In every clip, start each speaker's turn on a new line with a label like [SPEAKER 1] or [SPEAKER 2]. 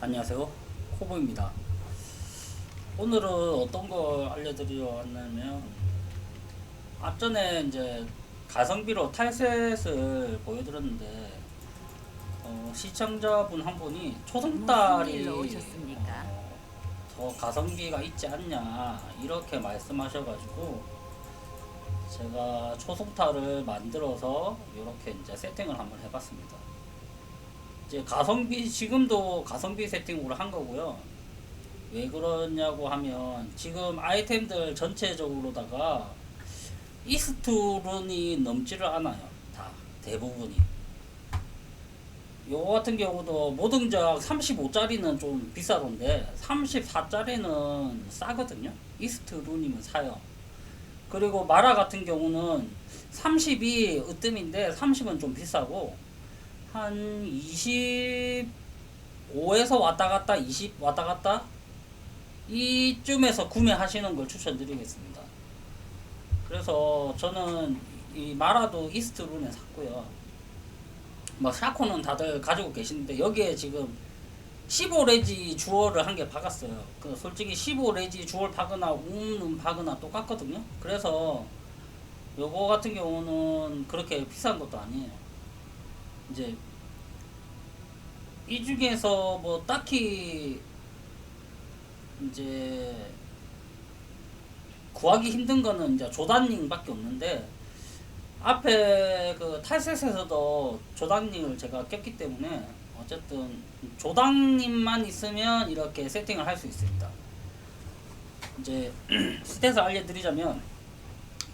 [SPEAKER 1] 안녕하세요 코보입니다 오늘은 어떤 걸 알려드리려 왔냐면 앞전에 이제 가성비로 탈셋을 보여드렸는데 어, 시청자분 한 분이 초승달이? 어, 더 가성비가 있지 않냐 이렇게 말씀하셔가지고 제가 초승달을 만들어서 이렇게 이제 세팅을 한번 해봤습니다. 이제 가성비 지금도 가성비 세팅으로 한 거고요. 왜 그러냐고 하면 지금 아이템들 전체적으로다가 이스트룬이 넘지를 않아요. 다 대부분이. 요 같은 경우도 모등작 35짜리는 좀 비싸던데 34짜리는 싸거든요. 이스트룬이면 사요. 그리고 마라 같은 경우는 30이 으뜸인데 30은 좀 비싸고 한 25에서 왔다 갔다 20 왔다 갔다 이쯤에서 구매하시는 걸 추천드리겠습니다. 그래서 저는 이 마라도 이스트룬에 샀고요. 뭐 샤코는 다들 가지고 계시는데 여기에 지금 15 레지 주얼을 한 개 박았어요. 그 솔직히 15 레지 주얼 박으나 웅는 박으나 똑같거든요. 그래서 요거 같은 경우는 그렇게 비싼 것도 아니에요. 이제 이 중에서 뭐 딱히 이제 구하기 힘든 거는 이제 조단링밖에 없는데 앞에 그 탈셋에서도 조단링을 제가 꼈기 때문에 어쨌든 조당님만 있으면 이렇게 세팅을 할 수 있습니다. 이제 스탯을 알려드리자면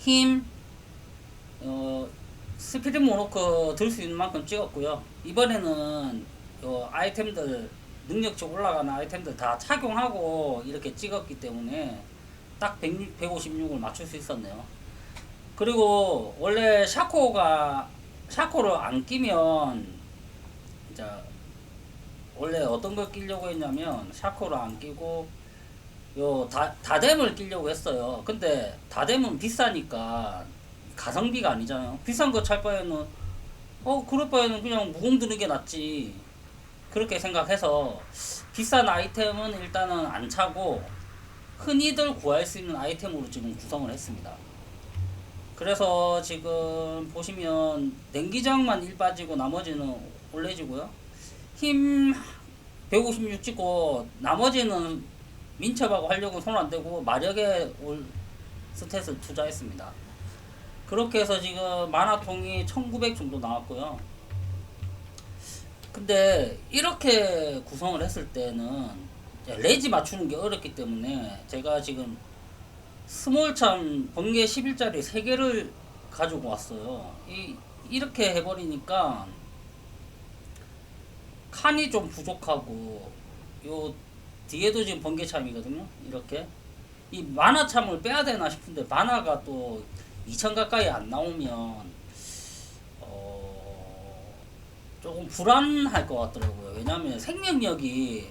[SPEAKER 1] 힘, 어, 스피드 모노크 들 수 있는 만큼 찍었고요. 이번에는 요 아이템들 능력치 올라가는 아이템들 다 착용하고 이렇게 찍었기 때문에 딱 100, 156을 맞출 수 있었네요. 그리고 원래 샤코가 샤코를 안 끼면 이제 원래 어떤 걸 끼려고 했냐면 샤코를 안 끼고 요 다, 다뎀을 끼려고 했어요. 근데 다뎀은 비싸니까 가성비가 아니잖아요. 비싼 거 찰 바에는 어 그럴 바에는 그냥 무공 드는 게 낫지. 그렇게 생각해서 비싼 아이템은 일단은 안 차고 흔히들 구할 수 있는 아이템으로 지금 구성을 했습니다. 그래서 지금 보시면 냉기장만 일 빠지고 나머지는 올려지고요. 힘 156 찍고 나머지는 민첩하고 하려고 손 안 대고 마력에 올 스탯을 투자했습니다. 그렇게 해서 지금 만화통이 1900 정도 나왔고요. 근데 이렇게 구성을 했을 때는 레지 맞추는 게 어렵기 때문에 제가 지금 스몰참 번개 11짜리 3개를 가지고 왔어요. 이, 이렇게 해버리니까 칸이 좀 부족하고 요 뒤에도 지금 번개참이거든요. 이렇게 이 만화참을 빼야 되나 싶은데 만화가 또 2000 가까이 안 나오면 어 조금 불안할 것 같더라고요. 왜냐면 생명력이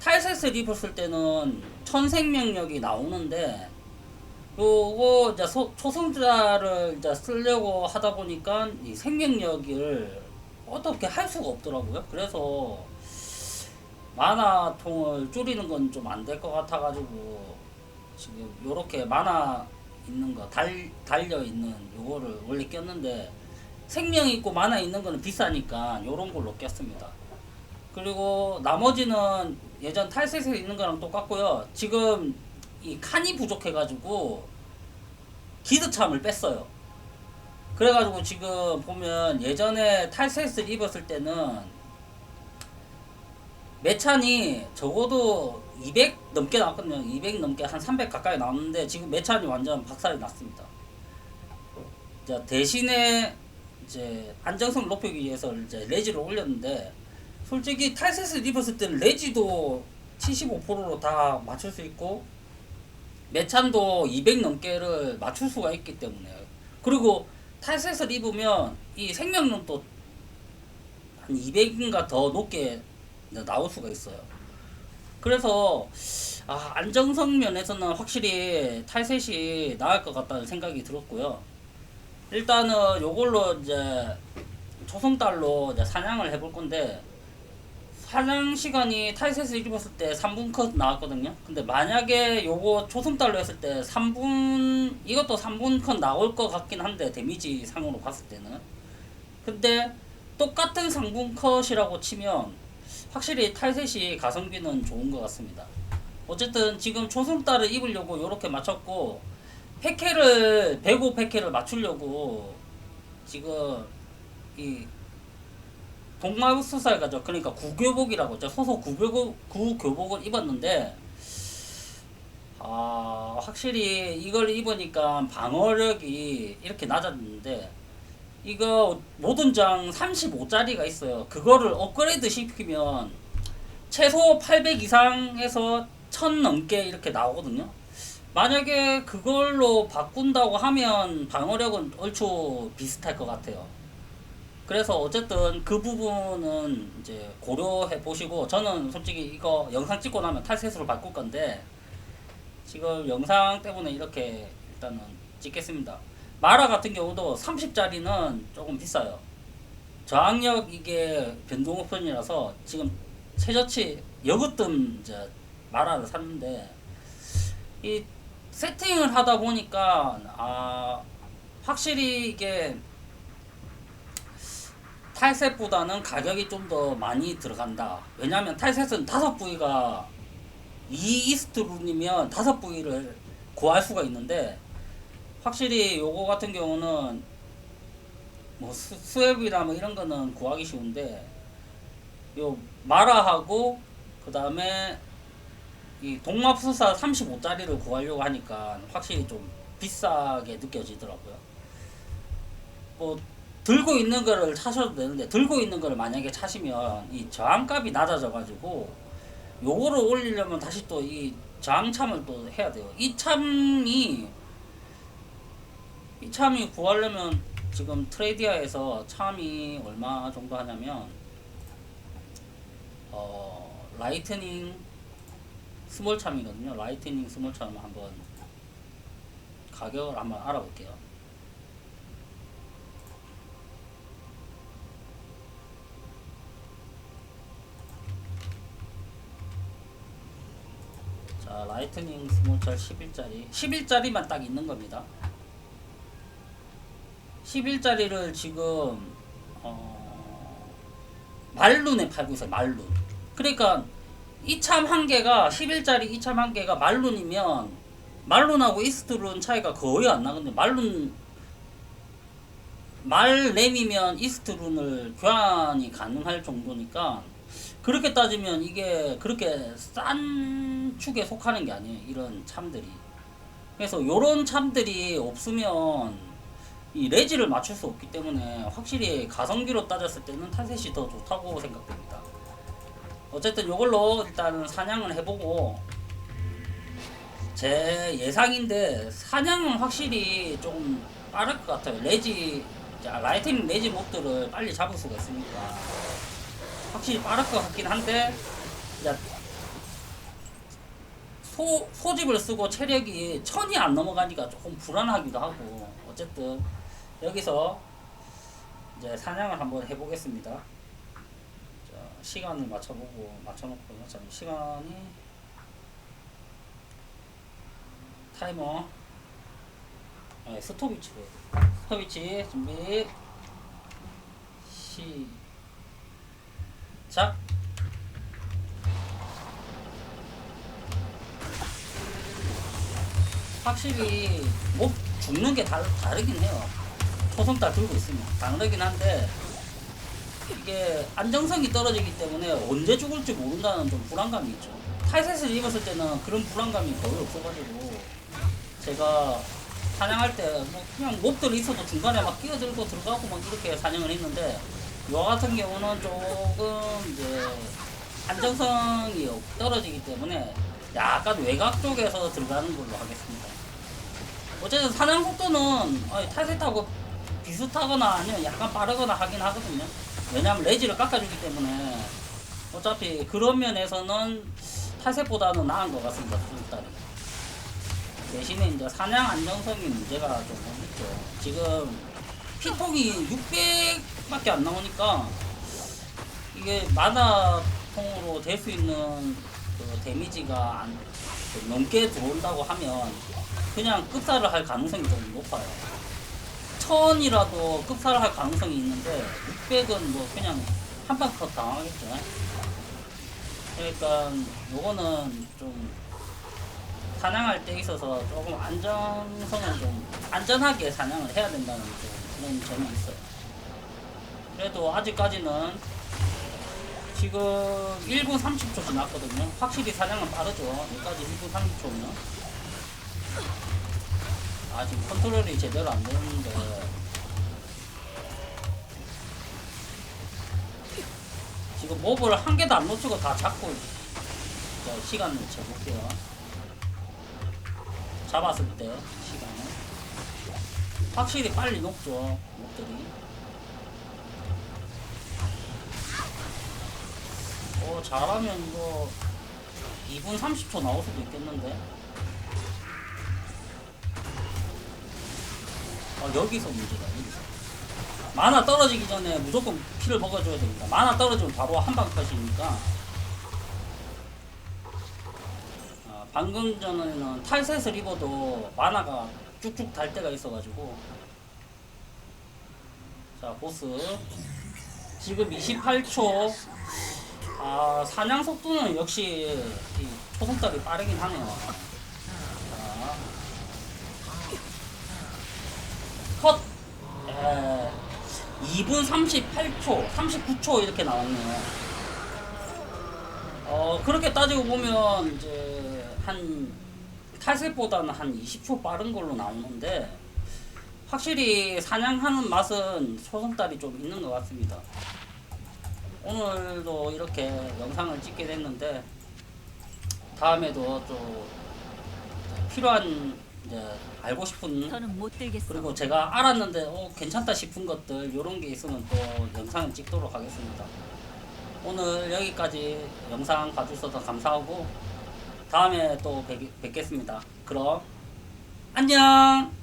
[SPEAKER 1] 탈셋을 입었을 때는 천 생명력이 나오는데 요거 이제 소, 초승자를 이제 쓰려고 하다 보니까 이 생명력을 어떻게 할 수가 없더라고요. 그래서 만화통을 줄이는 건 좀 안 될 것 같아가지고 지금 요렇게 만화 있는 거 달, 달려 있는 요거를 원래 꼈는데 생명 있고 만화 있는 거는 비싸니까 요런 걸로 꼈습니다. 그리고 나머지는 예전 탈셋에 있는 거랑 똑같고요. 지금 이 칸이 부족해가지고 기드참을 뺐어요. 그래가지고 지금 보면 예전에 탈셋을 입었을 때는 매찬이 적어도 200 넘게 나왔거든요. 200 넘게 한 300 가까이 나왔는데 지금 매찬이 완전 박살이 났습니다. 자, 대신에 이제 안정성 높이기 위해서 이제 레지를 올렸는데 솔직히 탈셋을 입었을 때는 레지도 75%로 다 맞출 수 있고 매찬도 200 넘게를 맞출 수가 있기 때문에 그리고 탈셋을 입으면 이 생명력도 한 200인가 더 높게 나올 수가 있어요. 그래서 아, 안정성 면에서는 확실히 탈셋이 나을 것 같다는 생각이 들었고요. 일단은 요걸로 이제 초성달로 이제 사냥을 해볼 건데 사냥 시간이 탈셋을 입었을 때 3분 컷 나왔거든요. 근데 만약에 요거 초승달로 했을 때 3분 이것도 3분 컷 나올 것 같긴 한데 데미지 상으로 봤을 때는 근데 똑같은 3분 컷이라고 치면 확실히 탈셋이 가성비는 좋은 것 같습니다. 어쨌든 지금 초승달을 입으려고 이렇게 맞췄고 패케를 배고 패케를 맞추려고 지금 이 동마우스살 가죠. 그러니까 구교복이라고 했죠. 소속 구교복 구교복을 입었는데 아 확실히 이걸 입으니까 방어력이 이렇게 낮았는데 이거 모든 장 35짜리가 있어요. 그거를 업그레이드 시키면 최소 800 이상에서 1000 넘게 이렇게 나오거든요. 만약에 그걸로 바꾼다고 하면 방어력은 얼추 비슷할 것 같아요. 그래서 어쨌든 그 부분은 이제 고려해 보시고 저는 솔직히 이거 영상 찍고 나면 탈셋으로 바꿀 건데 지금 영상 때문에 이렇게 일단은 찍겠습니다. 마라 같은 경우도 30짜리는 조금 비싸요. 저항력 이게 변동 옵션이라서 지금 최저치 여그뜸 이제 마라를 샀는데 이 세팅을 하다 보니까 아 확실히 이게 탈셋보다는 가격이 좀 더 많이 들어간다. 왜냐하면 탈셋은 다섯 부위가 이 이스트룬이면 다섯 부위를 구할 수가 있는데 확실히 요거 같은 경우는 뭐 스, 스웹이나 뭐 이런 거는 구하기 쉬운데 요 마라하고 그 다음에 이 동맙수사 35짜리를 구하려고 하니까 확실히 좀 비싸게 느껴지더라고요. 뭐 들고 있는 거를 차셔도 되는데 들고 있는 거를 만약에 차시면 이 저항값이 낮아져 가지고 요거를 올리려면 다시 또 이 저항참을 또 해야 돼요. 이 참이 이 참이 구하려면 지금 트레이디아에서 참이 얼마 정도 하냐면 어 라이트닝 스몰 참이거든요. 라이트닝 스몰 참 한번 가격을 한번 알아볼게요. 자, 라이트닝 스몰철 11짜리. 11짜리만 딱 있는 겁니다. 11짜리를 지금 어 말룬에 팔고 있어요. 말룬. 그러니까 이참 한 개가 11짜리 이참 한 개가 말룬이면 말룬하고 이스트룬 차이가 거의 안 나거든요. 말룬 말램이면 이스트룬을 교환이 가능할 정도니까 그렇게 따지면 이게 그렇게 싼 축에 속하는 게 아니에요. 이런 참들이. 그래서 요런 참들이 없으면 이 레지를 맞출 수 없기 때문에 확실히 가성비로 따졌을 때는 탈셋이 더 좋다고 생각됩니다. 어쨌든 요걸로 일단 사냥을 해보고 제 예상인데 사냥은 확실히 좀 빠를 것 같아요. 레지 자, 라이팅 레지 몹들을 빨리 잡을 수가 있으니까 확실히 빠를 것 같긴 한데 소, 소집을 쓰고 체력이 천이 안 넘어가니까 조금 불안하기도 하고 어쨌든 여기서 이제 사냥을 한번 해보겠습니다. 자, 시간을 맞춰보고 맞춰놓고요. 자, 시간이 타이머 아, 스톱위치로 스톱위치 준비 시작 확실히 목 죽는 게 다르, 다르긴 해요. 초성달 들고 있으면 다르긴 한데 이게 안정성이 떨어지기 때문에 언제 죽을지 모른다는 좀 불안감이 있죠. 탈셋을 입었을 때는 그런 불안감이 거의 없어가지고 제가 사냥할 때 뭐 그냥 몹들 있어도 중간에 막 끼어들고 들어가고 막 이렇게 사냥을 했는데 요 같은 경우는 조금 이제 안정성이 떨어지기 때문에 약간 외곽 쪽에서 들어가는 걸로 하겠습니다. 어쨌든 사냥 속도는 어, 탈셋하고 비슷하거나 아니면 약간 빠르거나 하긴 하거든요. 왜냐하면 레지를 깎아주기 때문에 어차피 그런 면에서는 탈셋보다는 나은 것 같습니다. 수술달이. 대신에 이제 사냥 안정성이 문제가 좀 있죠. 지금 피통이 600밖에 안 나오니까 이게 만화 통으로 될 수 있는 그 데미지가 안, 그 넘게 들어온다고 하면 그냥 급사를 할 가능성이 좀 높아요. 천이라도 급사를 할 가능성이 있는데 600은 뭐 그냥 한방더 당하겠죠. 그러니까 요거는 좀 사냥할 때 있어서 조금 안정성을 좀 안전하게 사냥을 해야 된다는 좀 그런 점이 있어요. 그래도 아직까지는 지금 1분 30초 지났거든요. 확실히 사냥은 빠르죠. 여기까지 1분 30초면. 아, 지금 컨트롤이 제대로 안 되는데. 지금 몹을 한 개도 안 놓치고 다 잡고 자, 시간을 재볼게요. 잡았을 때 시간을. 확실히 빨리 녹죠. 몹들이. 어, 잘하면 이거 2분 30초 나올 수도 있겠는데. 어, 여기서 문제다, 여기서. 만화 떨어지기 전에 무조건 피를 먹어줘야 됩니다. 만화 떨어지면 바로 한방 컷이니까. 아, 방금 전에는 탈셋을 입어도 만화가 쭉쭉 달 때가 있어가지고. 자, 보스. 지금 28초. 아, 사냥 속도는 역시 이 초성답이 빠르긴 하네요. 컷! 에, 2분 38초, 39초 이렇게 나왔네요. 어, 그렇게 따지고 보면 이제 한 탈색보다는 한 20초 빠른 걸로 나오는데 확실히 사냥하는 맛은 초성딸이 좀 있는 것 같습니다. 오늘도 이렇게 영상을 찍게 됐는데 다음에도 좀 필요한 이제 알고 싶은
[SPEAKER 2] 더는 못 들겠어.
[SPEAKER 1] 그리고 제가 알았는데 어, 괜찮다 싶은 것들 이런 게 있으면 또 영상을 찍도록 하겠습니다. 오늘 여기까지 영상 봐주셔서 감사하고 다음에 또 뵙, 뵙겠습니다. 그럼 안녕.